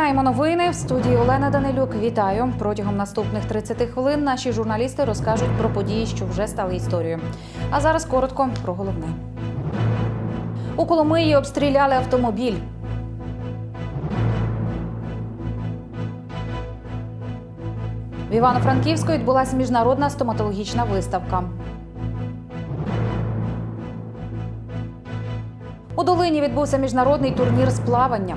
Починаємо новини в студії Олена Данилюк. Вітаю протягом наступних 30 хвилин. Наші журналісти розкажуть про події, що вже стали історією. А зараз коротко про головне. У Коломиї обстріляли автомобіль. В Івано-Франківську відбулася міжнародна стоматологічна виставка. У Долині відбувся міжнародний турнір з плавання.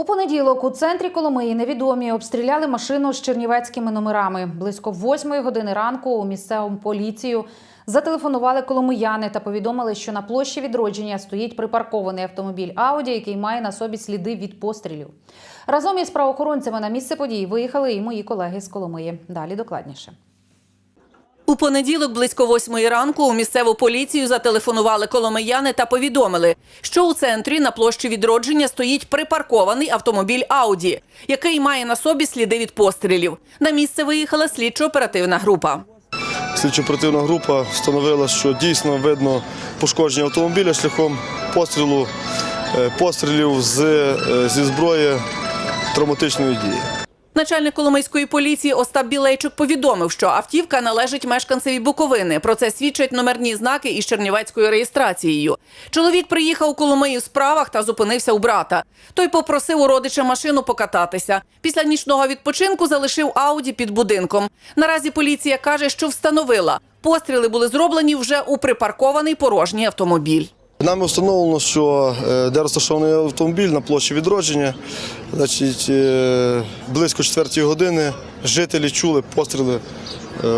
У понеділок у центрі Коломиї невідомі обстріляли машину з чернівецькими номерами. Близько восьмої години ранку у місцевому поліцію зателефонували коломияни та повідомили, що на площі відродження стоїть припаркований автомобіль Ауді, який має на собі сліди від пострілів. Разом із правоохоронцями на місце подій виїхали і мої колеги з Коломиї. Далі докладніше. У понеділок близько восьмої ранку у місцеву поліцію зателефонували коломияни та повідомили, що у центрі на площі відродження стоїть припаркований автомобіль Ауді, який має на собі сліди від пострілів. На місце виїхала слідчо-оперативна група. Слідчо-оперативна група встановила, що дійсно видно пошкодження автомобіля шляхом пострілу е, пострілів е, зі зброї травматичної дії. Начальник Коломийської поліції Остап Білейчук повідомив, що автівка належить мешканцеві Буковини. Про це свідчать номерні знаки із чернівецькою реєстрацією. Чоловік приїхав у Коломиї в справах та зупинився у брата. Той попросив у родича машину покататися. Після нічного відпочинку залишив Ауді під будинком. Наразі поліція каже, що встановила. Постріли були зроблені вже у припаркований порожній автомобіль. Нами встановлено, що е, де розташований автомобіль на площі відродження, значить, е, близько 4 години жителі чули постріли е,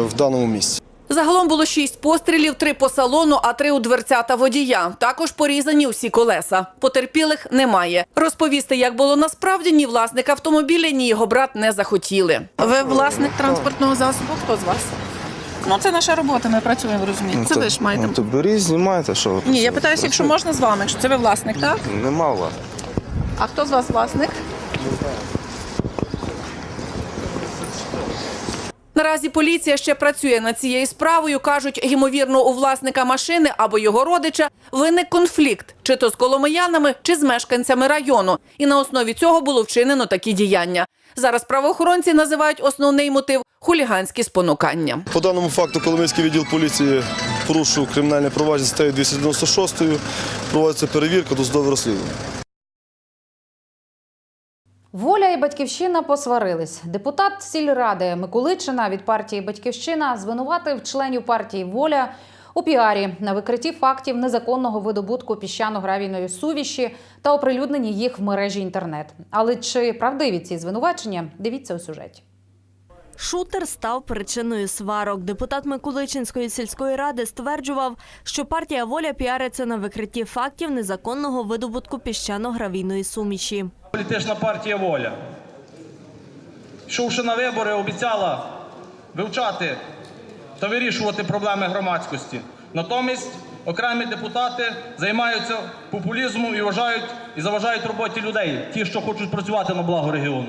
в даному місці. Загалом було шість пострілів, три по салону, а три у дверцята водія. Також порізані усі колеса. Потерпілих немає. Розповісти, як було насправді, ні власник автомобіля, ні його брат не захотіли. Ви власник транспортного засобу? Хто з вас? Ну, це наша робота, ми працюємо, розумієте. Це ви ж маєте. Ну, то беріть, знімайте, що ви Ні, я питаюся, якщо можна з вами, якщо це ви власник, так? Нема у. А хто з вас власник? Наразі поліція ще працює над цією справою. кажуть, ймовірно, у власника машини або його родича виник конфлікт, чи то з коломиянами, чи з мешканцями району. І на основі цього було вчинено такі діяння. Зараз правоохоронці називають основний мотив хуліганські спонукання. По даному факту Коломийський відділ поліції порушив кримінальне провадження статтею 296, проводиться перевірка досудове розслідування. Воля і батьківщина посварились. Депутат сільради Миколичина від партії Батьківщина звинуватив членів партії Воля у піарі на викритті фактів незаконного видобутку піщано-гравійної сувіші та оприлюдненні їх в мережі інтернет. Але чи правдиві ці звинувачення? Дивіться у сюжеті. Шутер став причиною сварок. Депутат Миколичинської сільської ради стверджував, що партія воля піариться на викритті фактів незаконного видобутку піщано-гравійної суміші. Політична партія Воля, йшовши на вибори, обіцяла вивчати та вирішувати проблеми громадськості. Натомість окремі депутати займаються популізмом і заважають роботі людей, ті, що хочуть працювати на благо регіону.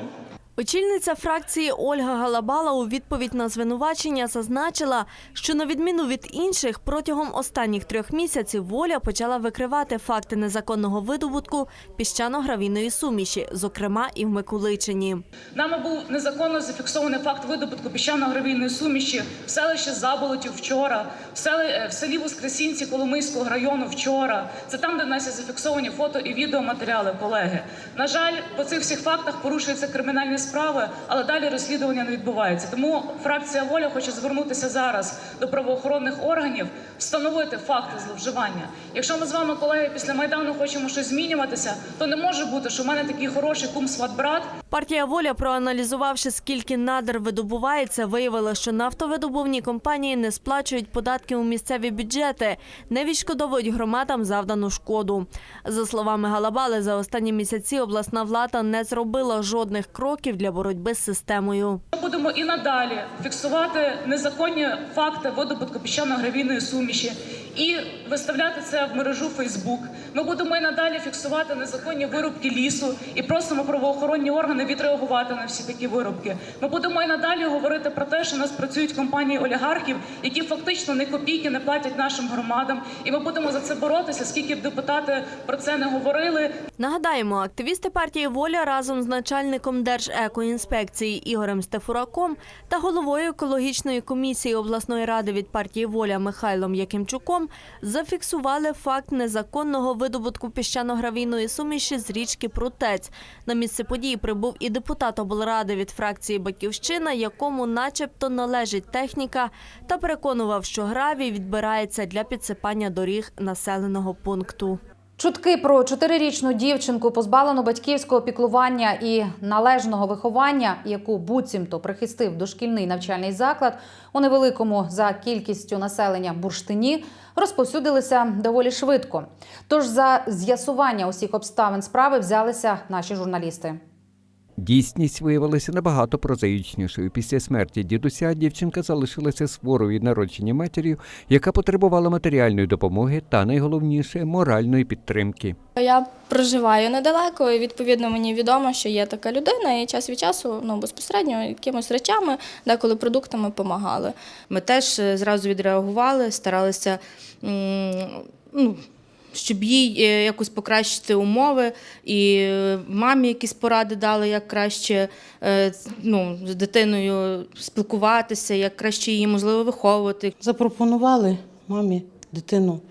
Очільниця фракції Ольга Галабала у відповідь на звинувачення зазначила, що на відміну від інших, протягом останніх трьох місяців воля почала викривати факти незаконного видобутку піщано-гравійної суміші, зокрема і в Миколичині. Нами був незаконно зафіксований факт видобутку піщано-гравійної суміші в селищі Заболотів вчора, в, селі, е, в селі Воскресінці Коломийського району вчора. Це там, де в нас є зафіксовані фото і відеоматеріали, колеги. На жаль, по цих всіх фактах порушуються кримінальні справи, але далі розслідування не відбувається. Тому фракція воля хоче звернутися зараз до правоохоронних органів, встановити факти зловживання. Якщо ми з вами, колеги, після майдану хочемо щось змінюватися, то не може бути, що в мене такий хороший кум сват брат Партія воля, проаналізувавши, скільки надр видобувається, виявила, що нафтовидобувні компанії не сплачують податки у місцеві бюджети, не відшкодовують громадам завдану шкоду. За словами Галабали, за останні місяці обласна влада не зробила жодних кроків для боротьби з системою. Ми будемо і надалі фіксувати незаконні факти видобутку піщано-гравійної суміші і виставляти це в мережу Фейсбук. Ми будемо і надалі фіксувати незаконні вирубки лісу і просимо правоохоронні органи відреагувати на всі такі вирубки. Ми будемо і надалі говорити про те, що у нас працюють компанії олігархів, які фактично не копійки не платять нашим громадам, і ми будемо за це боротися. Скільки б депутати про це не говорили, Нагадаємо, активісти партії Воля разом з начальником Держекоінспекції Ігорем Стефураком та головою екологічної комісії обласної ради від партії Воля Михайлом Якимчуком зафіксували факт незаконного видобутку піщано-гравійної суміші з річки Прутець. На місце події прибув і депутат облради від фракції Батьківщина, якому, начебто, належить техніка, та переконував, що гравій відбирається для підсипання доріг населеного пункту. Чутки про чотирирічну дівчинку, позбавлену батьківського піклування і належного виховання, яку буцімто прихистив дошкільний навчальний заклад у невеликому за кількістю населення бурштині, розповсюдилися доволі швидко. Тож за з'ясування усіх обставин справи взялися наші журналісти. Дійсність виявилася набагато прозаїчнішою. Після смерті дідуся дівчинка залишилася з хворою від народження матір'ю, яка потребувала матеріальної допомоги та найголовніше моральної підтримки. Я проживаю недалеко, і відповідно мені відомо, що є така людина, і час від часу ну безпосередньо якимось речами, деколи продуктами допомагали. Ми теж е, зразу відреагували, старалися, ну, щоб їй е, якось покращити умови, і е, мамі якісь поради дали, як краще е, ну, з дитиною спілкуватися, як краще її можливо виховувати. Запропонували мамі дитину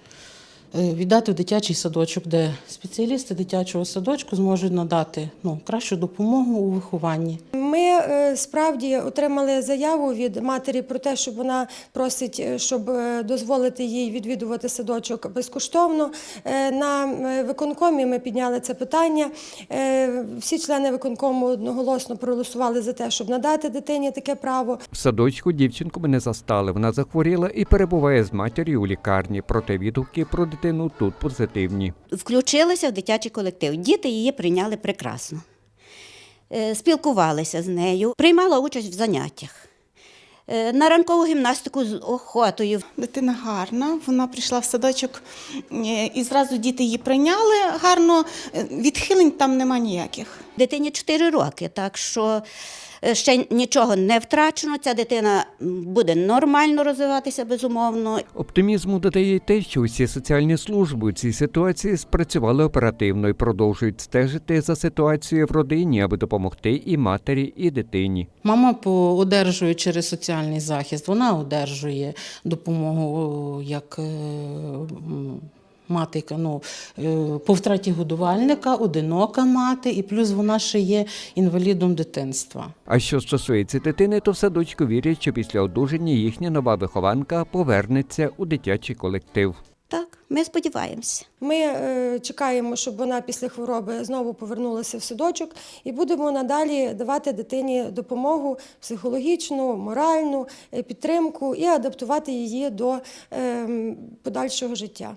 віддати в дитячий садочок, де спеціалісти дитячого садочку зможуть надати ну, кращу допомогу у вихованні. Ми е, справді отримали заяву від матері про те, що вона просить, е, щоб е, дозволити їй відвідувати садочок безкоштовно. Е, На е, виконкомі ми підняли це питання. Е, Всі члени виконкому одноголосно проголосували за те, щоб надати дитині таке право. В садочку дівчинку ми не застали. Вона захворіла і перебуває з матір'ю у лікарні. Проте відгуки про дитину тут позитивні. Включилася в дитячий колектив. Діти її прийняли прекрасно. Е, Спілкувалися з нею, приймала участь в заняттях. Е, На ранкову гімнастику з охотою. Дитина гарна, вона прийшла в садочок е, і зразу діти її прийняли гарно. Відхилень там нема ніяких. Дитині 4 роки, так що ще нічого не втрачено. Ця дитина буде нормально розвиватися, безумовно. Оптимізму додає й те, що усі соціальні служби у цій ситуації спрацювали оперативно і продовжують стежити за ситуацією в родині, аби допомогти і матері, і дитині. Мама по- одержує через соціальний захист, вона одержує допомогу як е, мати ну, е, по втраті годувальника, одинока мати, і плюс вона ще є інвалідом дитинства. А що стосується дитини, то в садочку вірять, що після одужання їхня нова вихованка повернеться у дитячий колектив. Так, ми сподіваємося. Ми е, чекаємо, щоб вона після хвороби знову повернулася в садочок, і будемо надалі давати дитині допомогу психологічну, моральну е, підтримку і адаптувати її до е, подальшого життя.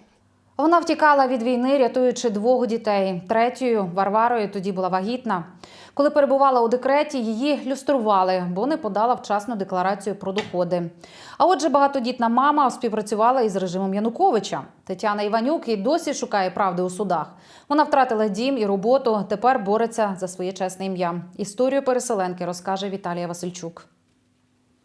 Вона втікала від війни, рятуючи двох дітей. Третьою Варварою тоді була вагітна. Коли перебувала у декреті, її люстрували, бо не подала вчасну декларацію про доходи. А отже, багатодітна мама співпрацювала із режимом Януковича. Тетяна Іванюк і досі шукає правди у судах. Вона втратила дім і роботу. Тепер бореться за своє чесне ім'я. Історію переселенки розкаже Віталія Васильчук.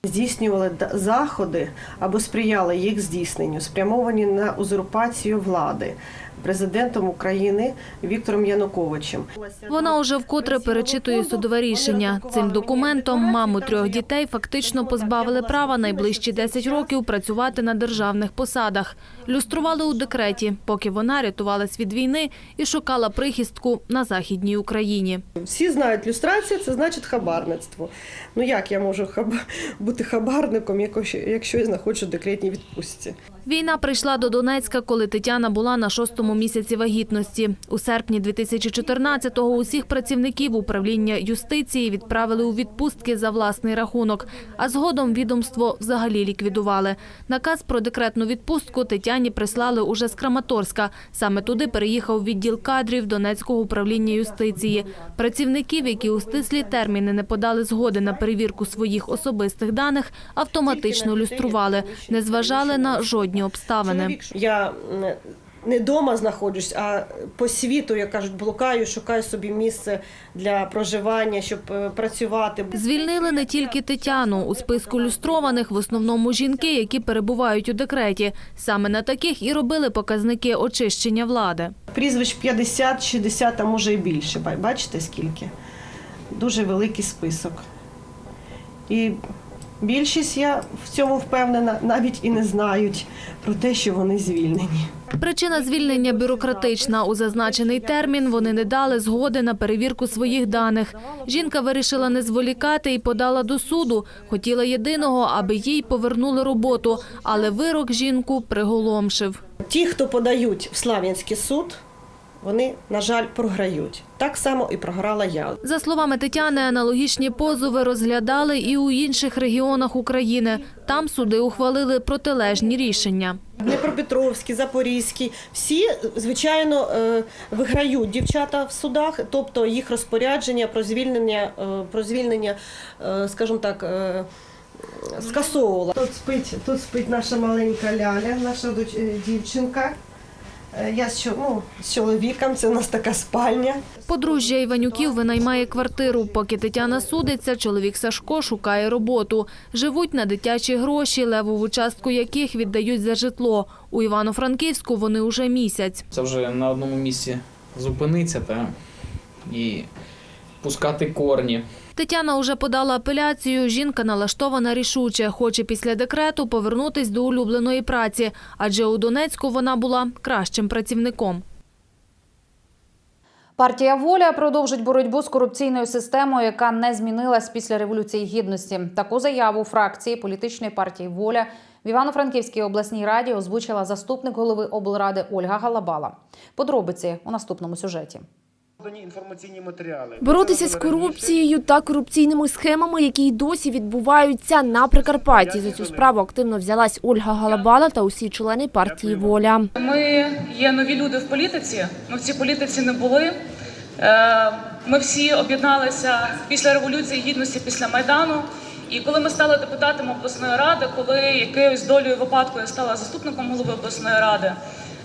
Здійснювали заходи або сприяли їх здійсненню, спрямовані на узурпацію влади президентом України Віктором Януковичем. Вона уже вкотре перечитує судове рішення. Цим документом маму трьох дітей фактично позбавили права найближчі 10 років працювати на державних посадах. Люстрували у декреті, поки вона рятувалась від війни і шукала прихистку на західній Україні. Всі знають, люстрація це значить хабарництво. Ну як я можу хаб... бути хабарником, якщо- я знаходжу в декретній відпустці? Війна прийшла до Донецька, коли Тетяна була на шостому місяці вагітності. У серпні 2014-го усіх працівників управління юстиції відправили у відпустки за власний рахунок, а згодом відомство взагалі ліквідували. Наказ про декретну відпустку Тетяні прислали уже з Краматорська. Саме туди переїхав відділ кадрів Донецького управління юстиції. Працівників, які у стислі терміни не подали згоди на перевірку своїх особистих даних, автоматично люстрували, не зважали на жодні обставини. Я не вдома знаходжусь, а по світу, як кажуть, блукаю, шукаю собі місце для проживання, щоб е, працювати. Звільнили не тільки Тетяну. У списку люстрованих в основному жінки, які перебувають у декреті. Саме на таких і робили показники очищення влади. Прізвищ 50, 60, а може і більше. Ба- Бачите скільки? Дуже великий список. І більшість, я в цьому впевнена, навіть і не знають про те, що вони звільнені. Причина звільнення бюрократична. У зазначений термін вони не дали згоди на перевірку своїх даних. Жінка вирішила не зволікати і подала до суду. Хотіла єдиного, аби їй повернули роботу, але вирок жінку приголомшив. Ті, хто подають в Слав'янський суд, вони, на жаль, програють. Так само і програла я. За словами Тетяни, аналогічні позови розглядали і у інших регіонах України. Там суди ухвалили протилежні рішення. Дніпропетровський, Запорізький, всі, звичайно, е, виграють дівчата в судах, тобто їх розпорядження про звільнення, е, про звільнення, е, скажімо так, скасовувала. Тут спить, тут спить наша маленька Ляля, наша дівчинка. Е, Я з, ну, з чоловіком, це у нас така спальня. Подружжя Іванюків винаймає квартиру. Поки Тетяна судиться, чоловік Сашко шукає роботу. Живуть на дитячі гроші, левову частку яких віддають за житло. У Івано-Франківську вони уже місяць. Це вже на одному місці зупинитися та і пускати корні. Тетяна уже подала апеляцію. Жінка налаштована рішуче. Хоче після декрету повернутись до улюбленої праці, адже у Донецьку вона була кращим працівником. Партія Воля продовжить боротьбу з корупційною системою, яка не змінилась після революції гідності. Таку заяву фракції політичної партії Воля в Івано-Франківській обласній раді озвучила заступник голови облради Ольга Галабала. Подробиці у наступному сюжеті. Інформаційні матеріали. Боротися з корупцією та корупційними схемами, які й досі відбуваються на Прикарпатті. За цю справу активно взялась Ольга Галабала та усі члени партії Воля. Ми є нові люди в політиці. Ми в цій політиці не були. Е, Ми всі об'єдналися після революції гідності, після майдану. І коли ми стали депутатами обласної ради, коли якоюсь долею випадку я стала заступником голови обласної ради,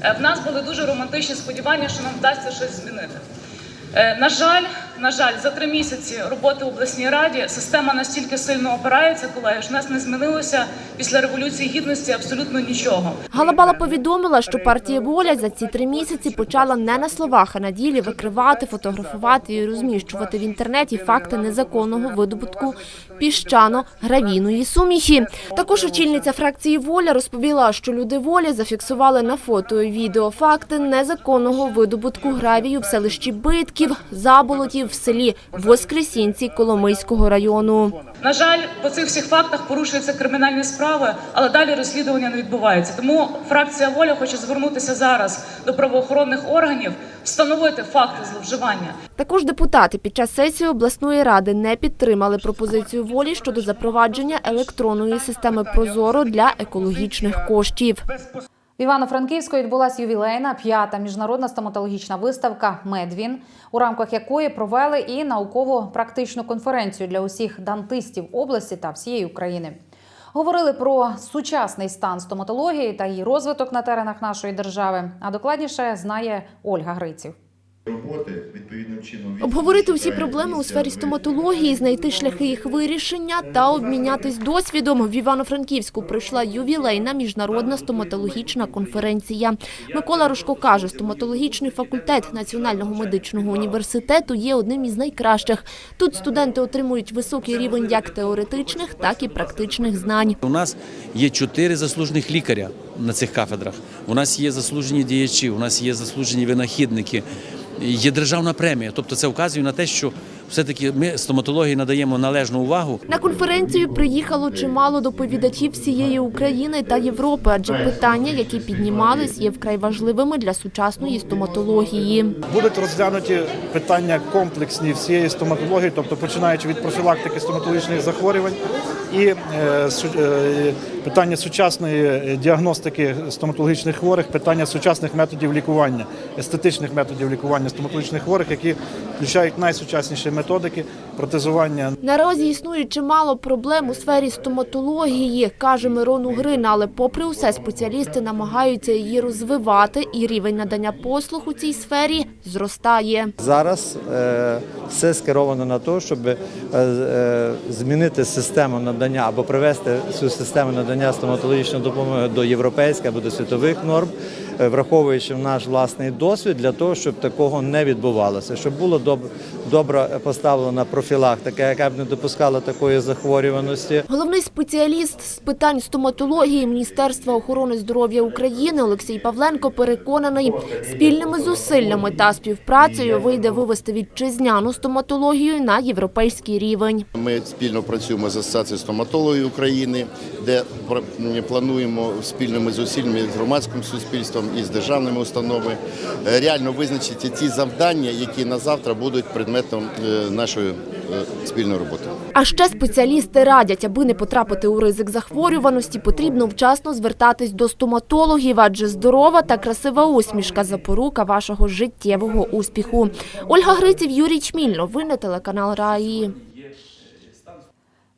е, в нас були дуже романтичні сподівання, що нам вдасться щось змінити. Е, На жаль, на жаль, за три місяці роботи в обласній раді система настільки сильно опирається, колеги, що нас не змінилося після революції гідності абсолютно нічого. Галабала повідомила, що партія Воля за ці три місяці почала не на словах, а на ділі викривати, фотографувати і розміщувати в інтернеті факти незаконного видобутку піщано-гравійної суміші. Також очільниця фракції Воля розповіла, що люди волі зафіксували на фото і відео факти незаконного видобутку гравію в селищі Битків, Заболотів в селі Воскресінці Коломийського району. На жаль, по цих всіх фактах порушуються кримінальні справи, але далі розслідування не відбувається. Тому фракція воля хоче звернутися зараз до правоохоронних органів, встановити факти зловживання. Також депутати під час сесії обласної ради не підтримали пропозицію волі щодо запровадження електронної системи Прозоро для екологічних коштів. В Івано-Франківську відбулася ювілейна п'ята міжнародна стоматологічна виставка Медвін, у рамках якої провели і науково-практичну конференцію для усіх дантистів області та всієї України. Говорили про сучасний стан стоматології та її розвиток на теренах нашої держави. А докладніше знає Ольга Гриців. Роботи відповідним чином Обговорити усі проблеми у сфері стоматології, знайти шляхи їх вирішення та обмінятись досвідом. В Івано-Франківську пройшла ювілейна міжнародна стоматологічна конференція. Микола Рожко каже, стоматологічний факультет Національного медичного університету є одним із найкращих. Тут студенти отримують високий рівень як теоретичних, так і практичних знань. У нас є чотири заслужених лікаря на цих кафедрах. У нас є заслужені діячі, у нас є заслужені винахідники, є державна премія. Тобто це вказує на те, що все-таки ми стоматології надаємо належну увагу. На конференцію приїхало чимало доповідачів всієї України та Європи, адже питання, які піднімались, є вкрай важливими для сучасної стоматології. Будуть розглянуті питання комплексні всієї стоматології, тобто починаючи від профілактики стоматологічних захворювань і е, е, питання сучасної діагностики стоматологічних хворих, питання сучасних методів лікування, естетичних методів лікування стоматологічних хворих, які включають найсучасніші методики протезування. Наразі існує чимало проблем у сфері стоматології, каже Мирон Угрина, але попри усе спеціалісти намагаються її розвивати, і рівень надання послуг у цій сфері зростає. Зараз е, все скеровано на те, щоб е, е, змінити систему надання або привести цю систему надання стоматологічної допомоги до європейських або до світових норм, враховуючи наш власний досвід, для того, щоб такого не відбувалося, щоб було добре поставлена профілактика, яка б не допускала такої захворюваності. Головний спеціаліст з питань стоматології Міністерства охорони здоров'я України Олексій Павленко переконаний, спільними зусиллями та співпрацею вийде вивести вітчизняну стоматологію на європейський рівень. Ми спільно працюємо з Асоціацією стоматологів України, де плануємо спільними зусиллями з громадським суспільством і з державними установами е, реально визначити ті завдання, які на завтра будуть предметом е, нашої е, спільної роботи. А ще спеціалісти радять, аби не потрапити у ризик захворюваності, потрібно вчасно звертатись до стоматологів, адже здорова та красива усмішка – запорука вашого життєвого успіху. Ольга Гриців, Юрій Чміль. Новини телеканал Раї.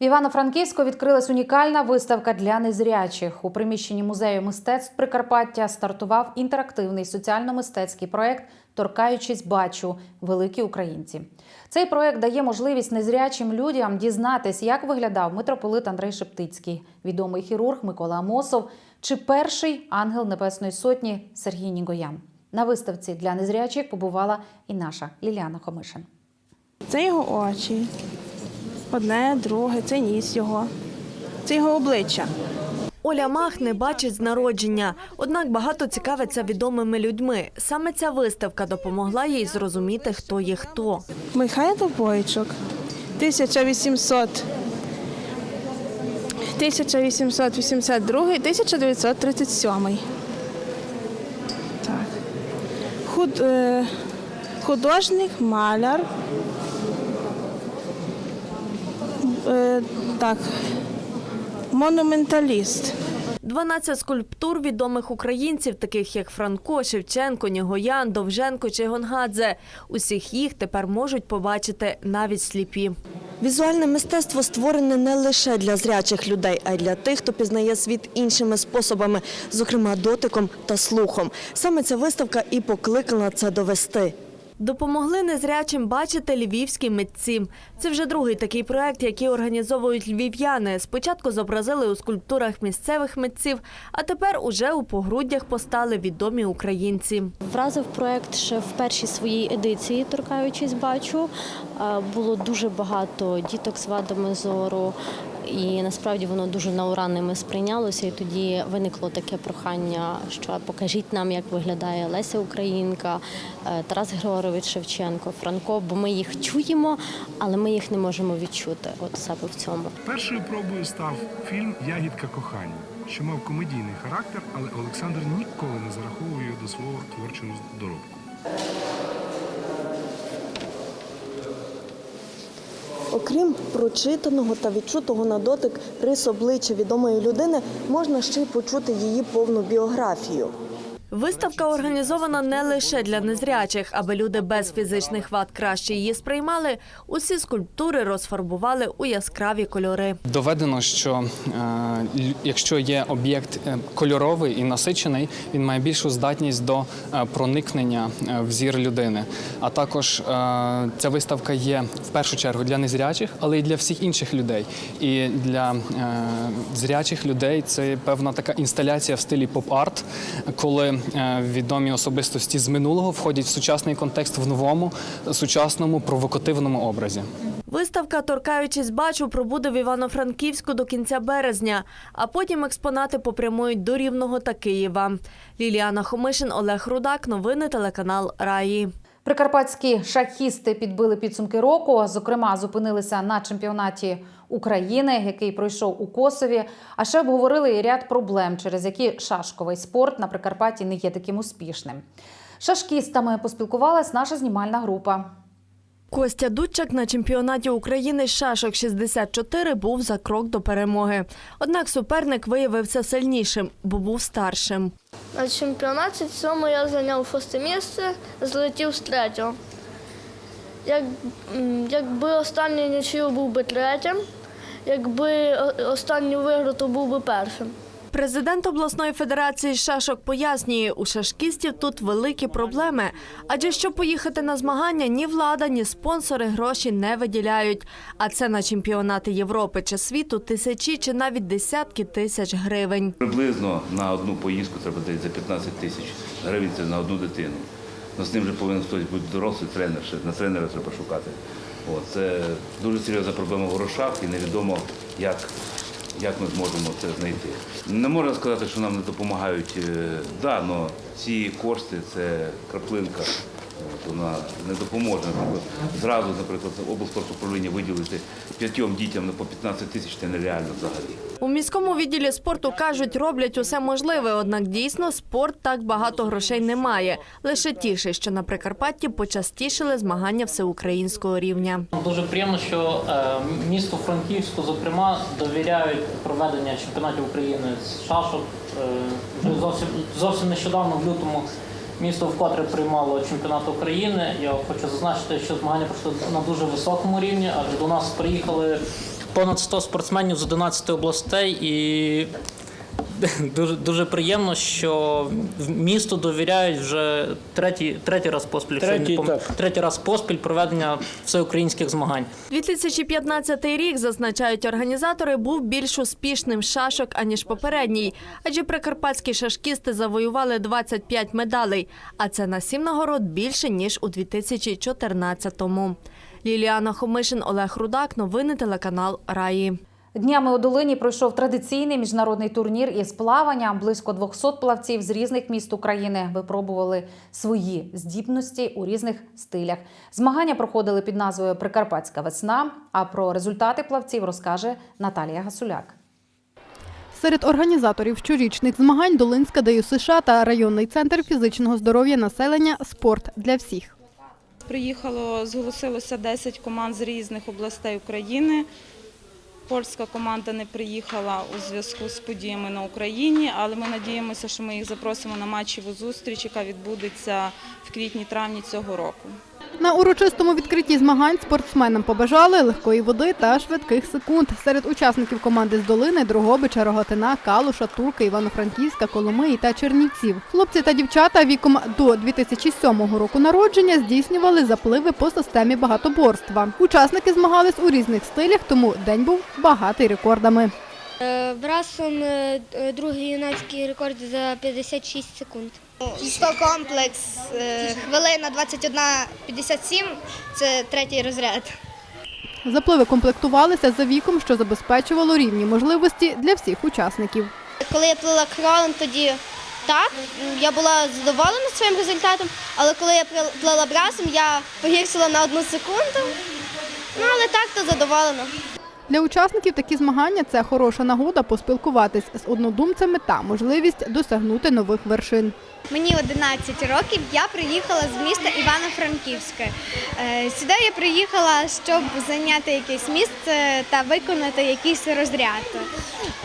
В Івано-Франківську відкрилась унікальна виставка для незрячих. У приміщенні музею мистецтв Прикарпаття стартував інтерактивний соціально-мистецький проект Торкаючись бачу великі українці. Цей проект дає можливість незрячим людям дізнатись, як виглядав митрополит Андрей Шептицький, відомий хірург Микола Амосов чи перший ангел Небесної Сотні Сергій Нігоян. На виставці для незрячих побувала і наша Ліліана Хомишин. Це його очі. Одне, друге, це ніс його. Це його обличчя. Оля Мах не бачить з народження, однак багато цікавиться відомими людьми. Саме ця виставка допомогла їй зрозуміти, хто є хто. Михайло Бойчук, 1800, 1882, 1937. Так. Худ, е, художник, маляр. Е, так, монументаліст. 12 скульптур відомих українців, таких як Франко, Шевченко, Нігоян, Довженко чи Гонгадзе. Усіх їх тепер можуть побачити навіть сліпі. Візуальне мистецтво створене не лише для зрячих людей, а й для тих, хто пізнає світ іншими способами, зокрема дотиком та слухом. Саме ця виставка і покликала це довести. Допомогли незрячим бачити львівські митці. Це вже другий такий проект, який організовують львів'яни. Спочатку зобразили у скульптурах місцевих митців, а тепер уже у погруддях постали відомі українці. Вразив проект ще в першій своїй едиції, торкаючись бачу. Е, Було дуже багато діток з вадами зору, і насправді воно дуже на ура ними сприйнялося. І тоді виникло таке прохання, що покажіть нам, як виглядає Леся Українка, е, Тарас Григорович Шевченко, Франко, бо ми їх чуємо, але ми їх не можемо відчути. От саме в цьому. Першою пробою став фільм Ягідка кохання, що мав комедійний характер, але Олександр ніколи не зараховував його до свого творчого доробку. Окрім прочитаного та відчутого на дотик рис обличчя відомої людини, можна ще й почути її повну біографію. Виставка організована не лише для незрячих, аби люди без фізичних вад краще її сприймали. Усі скульптури розфарбували у яскраві кольори. Доведено, що е, якщо є об'єкт е, кольоровий і насичений, він має більшу здатність до е, проникнення в зір людини. А також ця виставка є в першу чергу для незрячих, але й для всіх інших людей. І для зрячих людей це певна така інсталяція в стилі поп-арт, коли відомі особистості з минулого входять в сучасний контекст в новому, сучасному провокативному образі. Виставка «Торкаючись бачу» пробуде в Івано-Франківську до кінця березня, а потім експонати попрямують до Рівного та Києва. Ліліана Хомишин, Олег Рудак. Новини телеканал Раї. Прикарпатські шахісти підбили підсумки року. Зокрема, зупинилися на чемпіонаті України, який пройшов у Косові. А ще обговорили і ряд проблем, через які шашковий спорт на Прикарпатті не є таким успішним. Шашкістами поспілкувалась наша знімальна група. Костя Дудчак на чемпіонаті України з шашок 64 був за крок до перемоги. Однак суперник виявився сильнішим, бо був старшим. На чемпіонаті цьому я зайняв шосте місце, злетів з третього. як, якби останній нічию був би третім, якби о- останній виграв, то був би першим. Президент обласної федерації шашок пояснює, у шашкістів тут великі проблеми. Адже щоб поїхати на змагання, ні влада, ні спонсори гроші не виділяють. А це на чемпіонати Європи чи світу тисячі чи навіть десятки тисяч гривень. Приблизно на одну поїздку треба десь за 15 тисяч гривень це на одну дитину. Ну, з ним вже повинен хтось бути дорослий тренер, ще на тренера треба шукати. Це дуже серйозна проблема в грошах і невідомо, як, як ми зможемо це знайти. Не можна сказати, що нам не допомагають. е, Да, але ці кошти це краплинка. Вона не допоможе. Наприклад, зразу, наприклад, облспортуправління виділити п'ятьом дітям по 15 тисяч це нереально взагалі. У міському відділі спорту кажуть, роблять усе можливе, однак дійсно спорт так багато грошей не має. Лише тіше, що на Прикарпатті почастішили змагання всеукраїнського рівня. Дуже приємно, що е, місту Франківську, зокрема, довіряють проведення чемпіонатів України з шашок. Е, зовсім зовсім нещодавно, в лютому, місто вкотре приймало чемпіонат України. Я хочу зазначити, що змагання пройшли на дуже високому рівні, адже до нас приїхали понад 100 спортсменів з 11 областей і. Дуже дуже приємно, що в місту довіряють вже третій, третій раз поспіль. Третій, пом- третій раз поспіль проведення всеукраїнських змагань. 2015 рік, зазначають організатори, був більш успішним шашок, аніж попередній. Адже прикарпатські шашкісти завоювали 25 медалей, а це на сім нагород більше, ніж у 2014-му. Ліліана Хомишин, Олег Рудак. Новини телеканал Раї. Днями у Долині пройшов традиційний міжнародний турнір із плавання. Близько 200 плавців з різних міст України випробували свої здібності у різних стилях. Змагання проходили під назвою Прикарпатська весна. А про результати плавців розкаже Наталія Гасуляк. Серед організаторів щорічних змагань Долинська ДЮСШ США та районний центр фізичного здоров'я населення Спорт для всіх. Приїхало, зголосилося 10 команд з різних областей України. Польська команда не приїхала у зв'язку з подіями на Україні, але ми надіємося, що ми їх запросимо на матчеву зустріч, яка відбудеться в квітні-травні цього року. На урочистому відкритті змагань спортсменам побажали легкої води та швидких секунд. Серед учасників команди з Долини Дрогобича, Рогатина, Калуша, Турки, Івано-Франківська, Коломиї та Чернівців. Хлопці та дівчата віком до 2007 року народження здійснювали запливи по системі багатоборства. Учасники змагались у різних стилях, тому день був багатий рекордами. Брасом е, другий юнацький рекорд за 56 секунд. 100 комплекс, е, хвилина 21.57 – це третій розряд. Запливи комплектувалися за віком, що забезпечувало рівні можливості для всіх учасників. Коли я плила кролем, тоді так, я була задоволена своїм результатом, але коли я плила- плила брасом, я погіршила на одну секунду. Ну, але так, то задоволена. Для учасників такі змагання це хороша нагода поспілкуватись з однодумцями та можливість досягнути нових вершин. Мені 11 років, я приїхала з міста Івано-Франківське. Сюди я приїхала, щоб зайняти якесь місце та виконати якийсь розряд.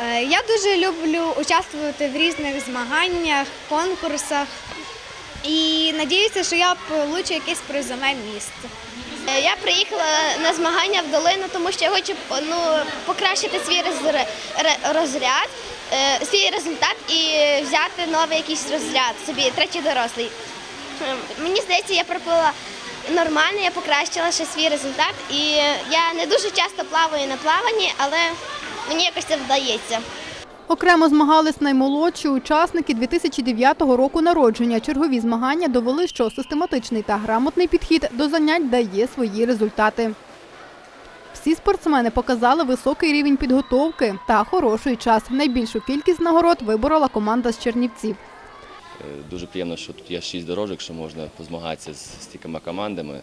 Е, Я дуже люблю участвувати в різних змаганнях, конкурсах і надіюся, що я получу якесь призове місце. Е, Я приїхала на змагання в долину, тому що я хочу ну, покращити свій розряд, свій результат і взяти новий якийсь розряд собі, третій дорослий. Ем, Мені здається, я проплила нормально, я покращила ще свій результат. І я не дуже часто плаваю на плаванні, але мені якось це вдається. Окремо змагались наймолодші учасники 2009 року народження. Чергові змагання довели, що систематичний та грамотний підхід до занять дає свої результати. Всі спортсмени показали високий рівень підготовки та хороший час. Найбільшу кількість нагород виборола команда з Чернівців. Е, Дуже приємно, що тут є шість дорожок, що можна позмагатися з стількома командами.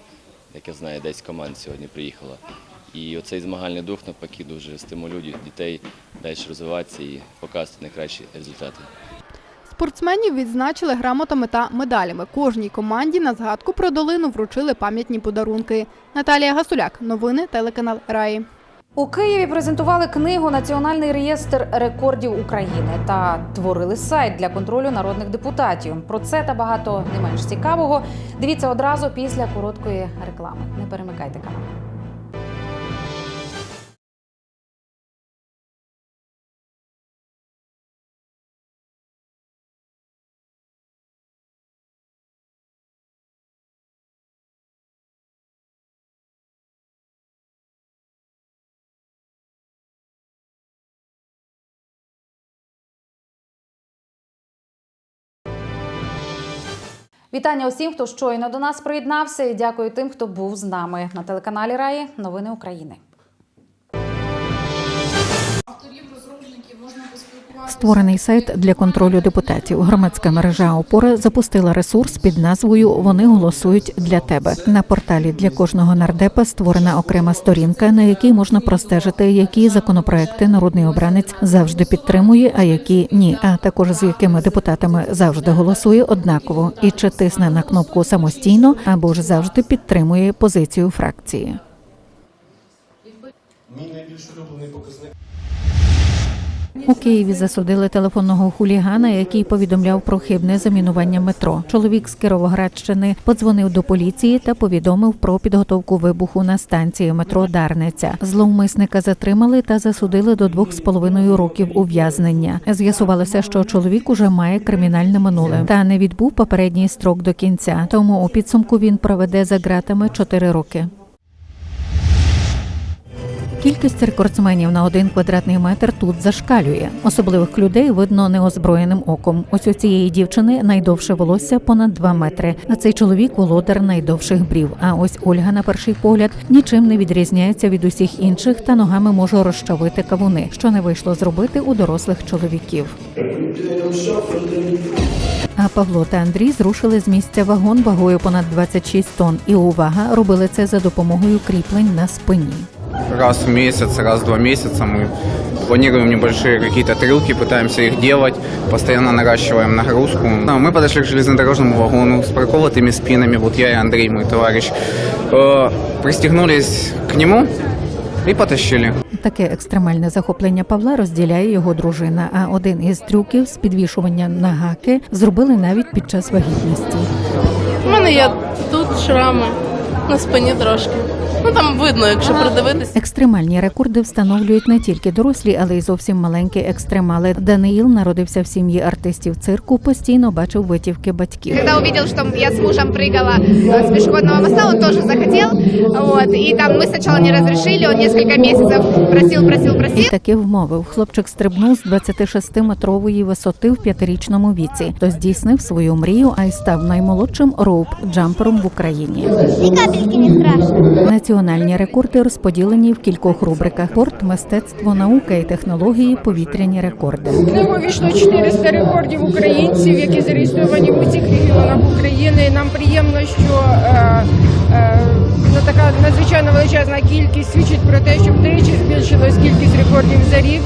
Як я знаю, 10 команд сьогодні приїхало. І оцей змагальний дух навпаки дуже стимулює дітей далі розвиватися і показувати найкращі результати. Спортсменів відзначили грамотами та медалями. Кожній команді на згадку про долину вручили пам'ятні подарунки. Наталія Гасуляк. Новини телеканал Раї. У Києві презентували книгу Національний реєстр рекордів України та творили сайт для контролю народних депутатів. Про це та багато не менш цікавого. Дивіться одразу після короткої реклами. Не перемикайте канал. Вітання усім, хто щойно до нас приєднався, і дякую тим, хто був з нами на телеканалі Раї. Новини України. Створений сайт для контролю депутатів. Громадська мережа опора запустила ресурс під назвою Вони голосують для тебе. На порталі для кожного нардепа створена окрема сторінка, на якій можна простежити, які законопроекти народний обранець завжди підтримує, а які ні. А також з якими депутатами завжди голосує однаково і чи тисне на кнопку самостійно або ж завжди підтримує позицію фракції. Мій найбільш улюблений показник. У Києві засудили телефонного хулігана, який повідомляв про хибне замінування метро. Чоловік з Кіровоградщини подзвонив до поліції та повідомив про підготовку вибуху на станції метро Дарниця. Зловмисника затримали та засудили до двох з половиною років ув'язнення. З'ясувалося, що чоловік уже має кримінальне минуле та не відбув попередній строк до кінця. Тому у підсумку він проведе за ґратами 4 роки. Кількість рекордсменів на один квадратний метр тут зашкалює. Особливих людей видно неозброєним оком. Ось у цієї дівчини найдовше волосся понад 2 метри. А цей чоловік володар найдовших брів. А ось Ольга, на перший погляд, нічим не відрізняється від усіх інших та ногами може розчавити кавуни, що не вийшло зробити у дорослих чоловіків. А Павло та Андрій зрушили з місця вагон вагою понад 26 тонн. І увага, робили це за допомогою кріплень на спині. раз в месяц, раз в два месяца мы планируем небольшие какие-то трюки, пытаемся их делать, постоянно наращиваем нагрузку. Да, Мы подошли к железнодорожному вагону с проколотыми спинами, вот я и Андрей, мой товарищ, э, пристегнулись к нему и потащили. Таке екстремальне захоплення Павла розділяє його дружина. А один із трюків з підвішування на гаки зробили навіть під час вагітності. У мене є тут шрами на спині трошки. Ну там видно, якщо придивитись. Екстремальні рекорди встановлюють не тільки дорослі, але й зовсім маленькі екстремали. Даниїл народився в сім'ї артистів цирку, постійно бачив витівки батьків. Когда увидел, что я с мужем прыгала э, с пешеходного моста, он тоже захотел. Вот, и там мы сначала не разрешили, он несколько месяцев просил, просил, І просил. таки вмовив. Хлопчик стрибнув з 26-метрової висоти в п'ятирічному віці. То здійснив свою мрію, а й став наймолодшим роуп-джампером в Україні. И капельки не страшно. Національні рекорди розподілені в кількох рубриках: спорт, мистецтво, наука і технології, повітряні рекорди. Книгу війшло 400 рекордів українців, які зареєстровані в усіх регіонах України. І Нам приємно, що е, е, ну, така надзвичайно величезна кількість свідчить про те, що втричі збільшилась кількість рекордів за рік.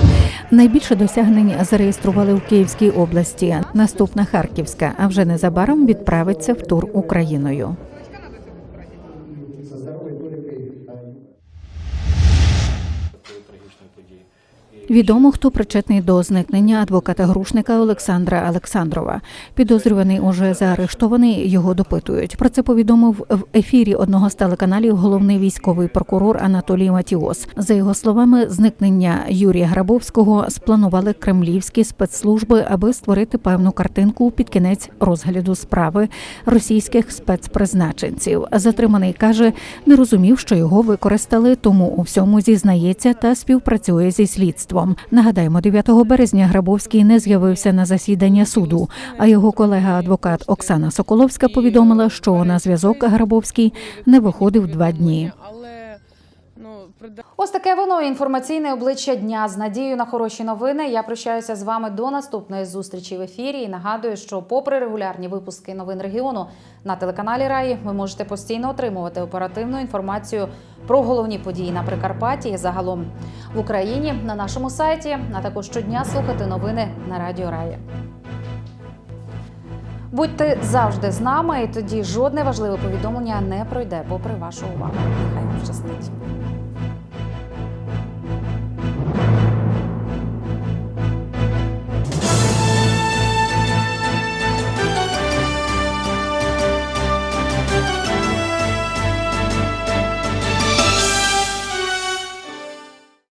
Найбільше досягнень зареєстрували в Київській області. Наступна Харківська, а вже незабаром відправиться в тур Україною. Відомо, хто причетний до зникнення адвоката грушника Олександра Олександрова. Підозрюваний уже заарештований. Його допитують. Про це повідомив в ефірі одного з телеканалів головний військовий прокурор Анатолій Матіос. За його словами, зникнення Юрія Грабовського спланували кремлівські спецслужби, аби створити певну картинку під кінець розгляду справи російських спецпризначенців. Затриманий каже, не розумів, що його використали, тому у всьому зізнається та співпрацює зі слідством. Нагадаємо, 9 березня Грабовський не з'явився на засідання суду. А його колега-адвокат Оксана Соколовська повідомила, що на зв'язок Грабовський не виходив два дні. Ось таке воно інформаційне обличчя дня з надією на хороші новини. Я прощаюся з вами до наступної зустрічі в ефірі. І нагадую, що, попри регулярні випуски новин регіону на телеканалі Раї, ви можете постійно отримувати оперативну інформацію про головні події на Прикарпатті і загалом в Україні на нашому сайті, а також щодня слухати новини на Радіо Раї. Будьте завжди з нами, і тоді жодне важливе повідомлення не пройде попри вашу увагу. Нехай вам щастить.